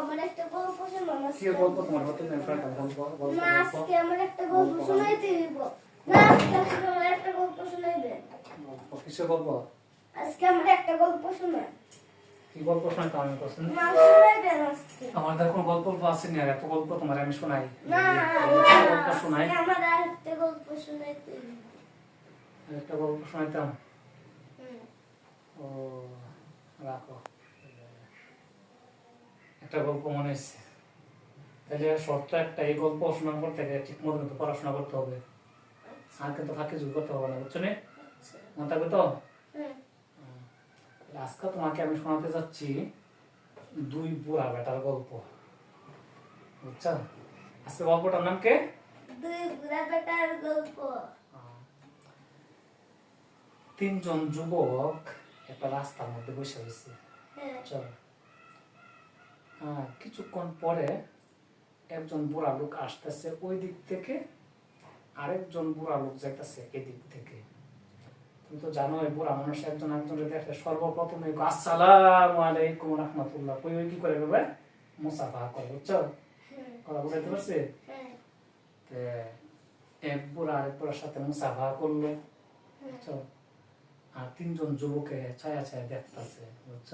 আমার একটা গল্প শোনো কি গল্প তোমার হাতে নেই গল্প গল্প না আজকে আমার একটা গল্প শোনাইতে দিব না আজকে আমার একটা গল্প শোনাইবেন গল্প কিসের গল্প? আজকে আমার একটা গল্প শোনান কি গল্প শোনাইতে আমি পছন্দ না শোনাইবেন আজকে আমার তো কোনো গল্প আর এত গল্প তোমার আমি শোনাই। না গল্প শোনাই। আমার একটা গল্প শোনাইতে একটা গল্প শোনাইতাম। ও রাখো। একটা গল্প মনে হচ্ছে তাহলে শর্ত একটা এই গল্প শোনার পর থেকে ঠিক মতো মতো পড়াশোনা করতে হবে। আর কিন্তু ফাঁকি যুগ করতে হবে না বুঝছ নি? আচ্ছা। মনে থাকবে তো? আজকে তোমাকে আমি শোনাতে যাচ্ছি দুই বুড়া বেটার গল্প। বুঝছ? আজকে গল্পটার নাম কে? দুই বুড়া বেটার গল্প। তিনজন যুবক একটা রাস্তার মধ্যে বসে রয়েছে। হ্যাঁ। চল। কিছুক্ষণ পরে একজন বুড়া লোক আসতেছে ওই দিক থেকে আরেকজন বুড়া লোক যাইতেছে এদিক থেকে। তুমি তো জানো এই বুড়া মানুষ একজন একজনের দেখে সর্বপ্রথমে আসসালাম আলাইকুম রহমতুল্লাহ। কই ওই কি করে দেবে মুসাফা করে বুঝছ? হুম কথা বুঝাইতে পারছি? হ্যাঁ। এক বুড়া আরেক বুড়ার সাথে মুসাফা করল বুঝছ? আর তিনজন যুবকে ছায়া ছায়া দেখতেছে বুঝছ?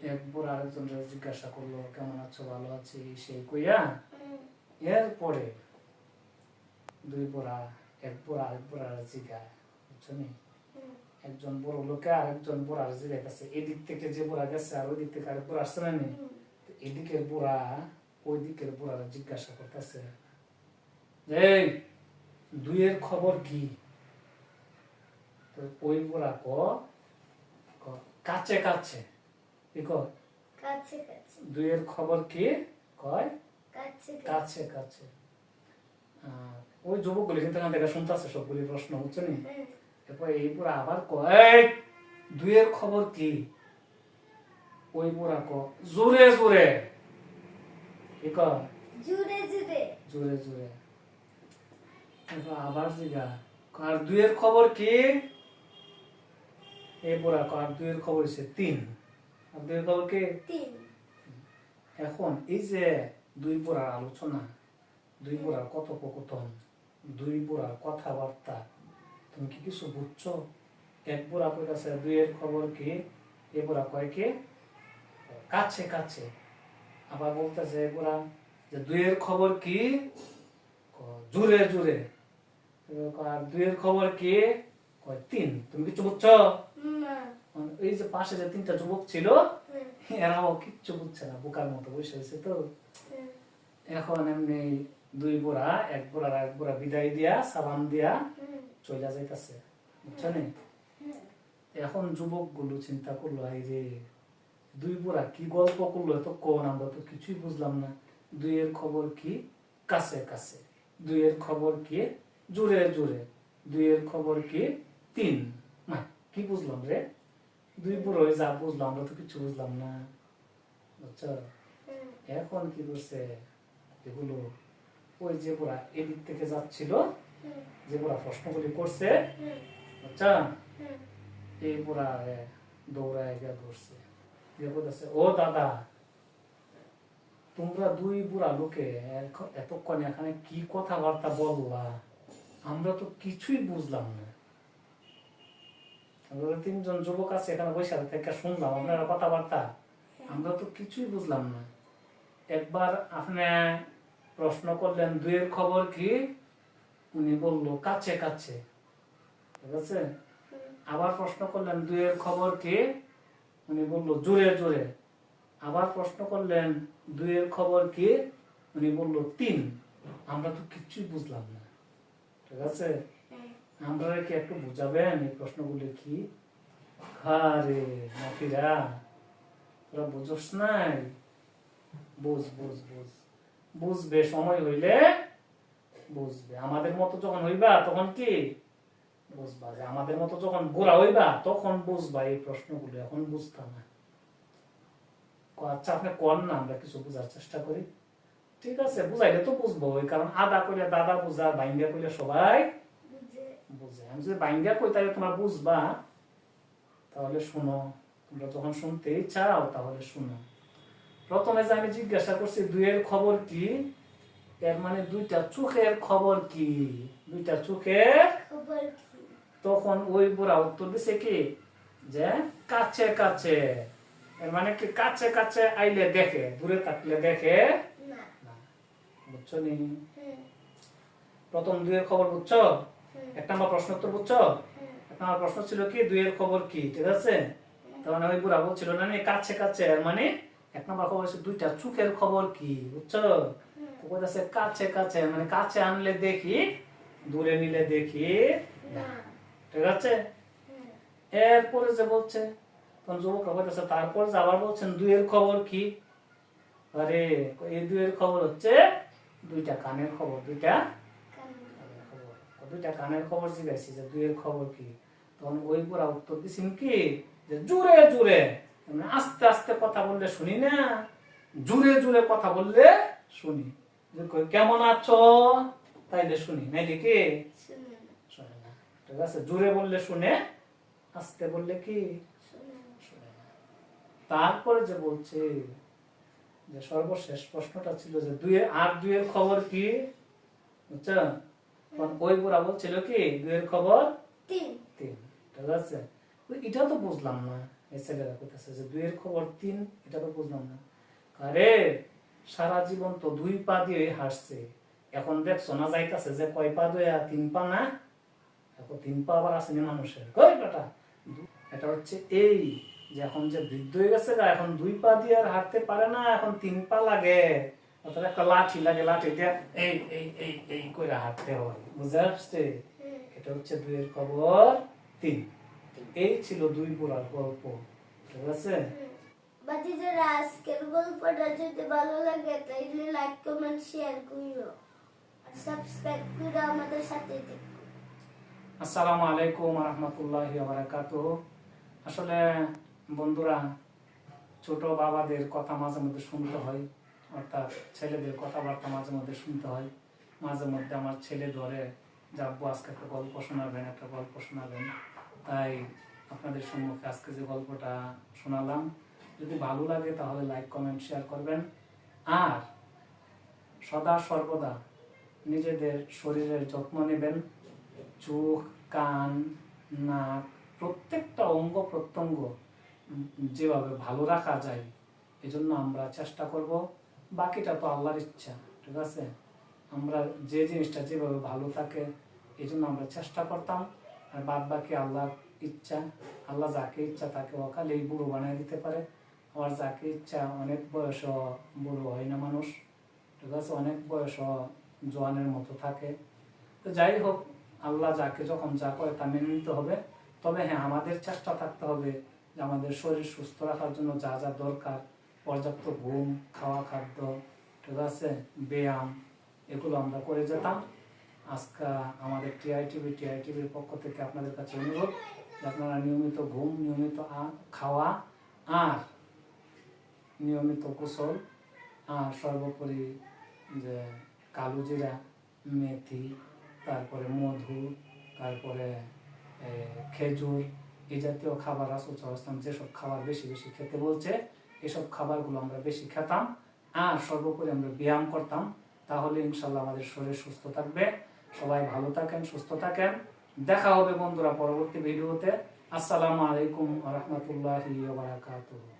হুম তে এক বুড়া আরেকজনকে জিজ্ঞাসা করল কেমন আছো? ভালো আছি? সেই কইয়া এরপরে দুই বুড়া এক বুড়া আরেক বুড়ার জিগায় বুঝছ নি? একজন বড় লোকে আরেকজন বুড়ার জিগাইতেছে। এদিক থেকে যে বুড়া গেছে আর ওই দিক থেকে আরেক বুড়া আসছে না নি? এদিকের বুড়া ওই দিকের বুড়ার জিজ্ঞাসা করতেছে এই দুইয়ের খবর কি? ওই বুড়া ক ক, কাছে কাছে। কি কয় কাছে কাছে। দুইয়ের খবর কি? কয়? কাছে কাছে। কাছে ওই যুবকগুলি কিন্তু এখান থেকে শুনতেছে সবগুলি প্রশ্ন হচ্ছে নি? হুম এরপর এই বুড়া আবার কয় দুইয়ের খবর কি? ওই বুড়া ক জোরে জোরে। কি কয় জুড়ে জুড়ে জোরে জোরে। এরপর আবার জিগা আর দুইয়ের খবর কি? এই বুড়া ক আর দুইয়ের খবর হচ্ছে তিন। আর খবর কি এখন এই যে দুই বুড়ার আলোচনা দুই বুড়ার কথোপকথন দুই বুড়ার কথাবার্তা তুমি কি কিছু বুঝছ? এক বুড়া কইতাছে দুইয়ের খবর কি? এ বুড়া কয় কি? কাছে কাছে। আবার বলতেছে এ বুড়া যে দুইয়ের খবর কি? জুড়ে জুড়ে। আর দুইয়ের খবর কি? কয় তিন। তুমি কিছু বুঝছ? এই যে পাশে যে তিনটা যুবক ছিল এরাও কিচ্ছু বুঝছে না বোকার মতো বসে হয়েছে তো। এখন এমনি দুই বুড়া এক বুড়া এক বুড়া বিদায় দিয়া সালাম দিয়া চলে যাইতাছে বুঝছ নি? এখন যুবকগুলো চিন্তা করল এই যে দুই বুড়া কি গল্প করল তো কোন? আমরা তো কিছুই বুঝলাম না। দুইয়ের খবর কি? কাছে কাছে। দুইয়ের খবর কি? জোরে জুড়ে দুইয়ের খবর কি? তিন। কি বুঝলাম রে? দুই বুড়ো যা বুঝলাম আমরা তো কিছু বুঝলাম না। বুঝছ এখন কি করছে? এগুলো ওই যে বুড়া এদিক থেকে যাচ্ছিল যে বুড়া প্রশ্নগুলি করছে বুঝছা এই বুড়া দৌড়ায় গিয়ে ধরছে। বলতেছে ও দাদা তোমরা দুই বুড়া লোকে এতক্ষণ এখানে কি কথাবার্তা বললা? আমরা তো কিছুই বুঝলাম না। তিনজন যুবক আছে, এখানে বসে থেকে শুনলাম, আপনারা কথাবার্তা। আমরা তো কিছুই বুঝলাম না। একবার আপনি প্রশ্ন করলেন, দুইয়ের খবর কি? উনি বলল, কাছে কাছে। ঠিক আছে? আবার প্রশ্ন করলেন, দুইয়ের খবর কি? উনি বলল, জোরে জোরে। আবার প্রশ্ন করলেন, দুইয়ের খবর কি? উনি বলল, তিন। আমরা তো কিচ্ছুই বুঝলাম না। ঠিক আছে? আমরা কি একটু বুঝাবেন এই প্রশ্নগুলি কি? আরে নাতিরা তোরা বুঝোস নাই? বুঝ বুঝ বুঝ। বুঝবে, সময় হইলে বুঝবে। আমাদের মতো যখন হইবা, তখন কি? বুঝবা যে আমাদের মতো যখন বুড়া হইবা, তখন বুঝবা এই প্রশ্নগুলো। এখন বুঝতাম না। আচ্ছা আপনি কর না, আমরা কিছু বোঝার চেষ্টা করি। ঠিক আছে, বুঝাইলে তো বুঝব। কারণ আদা কইলে দাদা বুঝা, বাইঙ্গা কইলে সবাই বুঝে আমি যদি বাইঙ্গা কই তাহলে তোমরা বুঝবা। তাহলে শোনো তোমরা যখন শুনতেই চাও তাহলে শুনো। প্রথমে যে আমি জিজ্ঞাসা করছি দুইয়ের খবর কি? এর মানে দুইটা চোখের খবর কি? দুইটা চোখের তখন ওই বুড়া উত্তর দিছে কি? যে কাছে কাছে। এর মানে কি কাছে কাছে আইলে দেখে দূরে থাকলে দেখে বুঝছ নি? প্রথম দুইয়ের খবর বুঝছ? এক নম্বর প্রশ্ন উত্তর বুঝছ এক নম্বর প্রশ্ন ছিল কি দুইয়ের খবর কি ঠিক আছে? তখন ওই বুড়া বলছিল না কাছে কাছে এর মানে এক নম্বর খবর হচ্ছে দুইটা চোখের খবর কি বুঝছ? তো কাছে কাছে মানে কাছে আনলে দেখি দূরে নিলে দেখি ঠিক আছে? এরপরে যে বলছে তখন যুবক বলতেছে তারপর যে আবার বলছেন দুইয়ের খবর কি? আরে এই দুইয়ের খবর হচ্ছে দুইটা কানের খবর দুইটা কান কানের খবর তো দুইটা কানের খবর জিজ্ঞাসি যে দুইয়ের খবর কি? তখন ওই পুরা উত্তর দিছেন কি? যে জুড়ে জুড়ে। মানে আস্তে আস্তে কথা বললে শুনি না। জুড়ে জুড়ে কথা বললে শুনি। যে কই, কেমন আছো? তাইলে শুনি নাইলে কি? শুনে না। ঠিক আছে জুড়ে বললে শুনে আস্তে বললে কি? তারপরে যে বলছে যে সর্বশেষ প্রশ্নটা ছিল যে দুয়ে আর দুয়ের খবর কি? বুঝছ ওই কি? দুয়ের খবর? তিন। তিন। ঠিক আছে। এটা তো বুঝলাম না। এই ছেলেরা করতেছে যে দুইয়ের খবর তিন এটা তো বুঝলাম না। আরে সারা জীবন তো দুই পা দিয়ে এখন দেখছ না যাইতাছে যে কয় পা আর তিন পা না? এখন তিন পা আবার আসেনি মানুষের। কই বেটা? এটা হচ্ছে এই যে এখন যে বৃদ্ধ হয়ে গেছে এখন দুই পা দিয়ে আর হাঁটতে পারে না এখন তিন পা লাগে। অর্থাৎ একটা লাঠি লাগে লাঠি দিয়ে এই এই এই এই করে হাঁটতে হয় বুঝতে আসছে এটা হচ্ছে দুইয়ের খবর তিন এই ছিল দুই বুড়ার গল্প ঠিক আছে বাকিদের আজকের গল্পটা যদি ভালো লাগে তাইলে লাইক কমেন্ট শেয়ার করিও আর সাবস্ক্রাইব করে আমাদের সাথে দেখো আসসালামু আলাইকুম রহমতুল্লাহ বারাকাত আসলে বন্ধুরা ছোট বাবাদের কথা মাঝে মধ্যে শুনতে হয়। অর্থাৎ ছেলেদের কথাবার্তা মাঝে মধ্যে শুনতে হয়। মাঝে মধ্যে আমার ছেলে ধরে, যে আব্বু আজকে একটা গল্প শোনাবেন, একটা গল্প শোনাবেন। তাই আপনাদের সম্মুখে আজকে যে গল্পটা শোনালাম, যদি ভালো লাগে তাহলে লাইক, কমেন্ট, শেয়ার করবেন। আর সদা সর্বদা নিজেদের শরীরের যত্ন নেবেন। চোখ, কান, নাক, প্রত্যেকটা অঙ্গ প্রত্যঙ্গ যেভাবে ভালো রাখা যায়, এজন্য আমরা চেষ্টা করব বাকিটা তো আল্লাহর ইচ্ছা, ঠিক আছে? আমরা যে জিনিসটা যেভাবে ভালো থাকে, এই জন্য আমরা চেষ্টা করতাম। আর বাদ বাকি আল্লাহর ইচ্ছা, আল্লাহ যাকে ইচ্ছা তাকে অকালেই বুড়ো বানিয়ে দিতে পারে। আবার যাকে ইচ্ছা অনেক বয়স বুড়ো হয় না মানুষ, ঠিক আছে? অনেক বয়স জোয়ানের মতো থাকে। তো যাই হোক, আল্লাহ যাকে যখন যা করে তা মেনে নিতে হবে। তবে হ্যাঁ আমাদের চেষ্টা থাকতে হবে যে আমাদের শরীর সুস্থ রাখার জন্য যা যা দরকার পর্যাপ্ত ঘুম, খাওয়া, খাদ্য, ঠিক আছে? ব্যায়াম, এগুলো আমরা করে যেতাম। আজকে আমাদের টিআইটিভি টিআইটিভির পক্ষ থেকে আপনাদের কাছে অনুরোধ যে আপনারা নিয়মিত ঘুম, নিয়মিত খাওয়া আর নিয়মিত কুশল আর সর্বোপরি যে কালো জিরা, মেথি, তারপরে মধু, তারপরে খেজুর এই জাতীয় খাবার রাসুল সাল্লাম যেসব খাবার বেশি বেশি খেতে বলছে এসব খাবারগুলো আমরা বেশি খেতাম আর সর্বোপরি আমরা ব্যায়াম করতাম, তাহলে ইনশাল্লাহ আমাদের শরীর সুস্থ থাকবে। সবাই ভালো থাকেন, সুস্থ থাকেন। দেখা হবে বন্ধুরা পরবর্তী ভিডিওতে। আসসালামু আলাইকুম রহমতুল্লাহ বারাকাতুহু।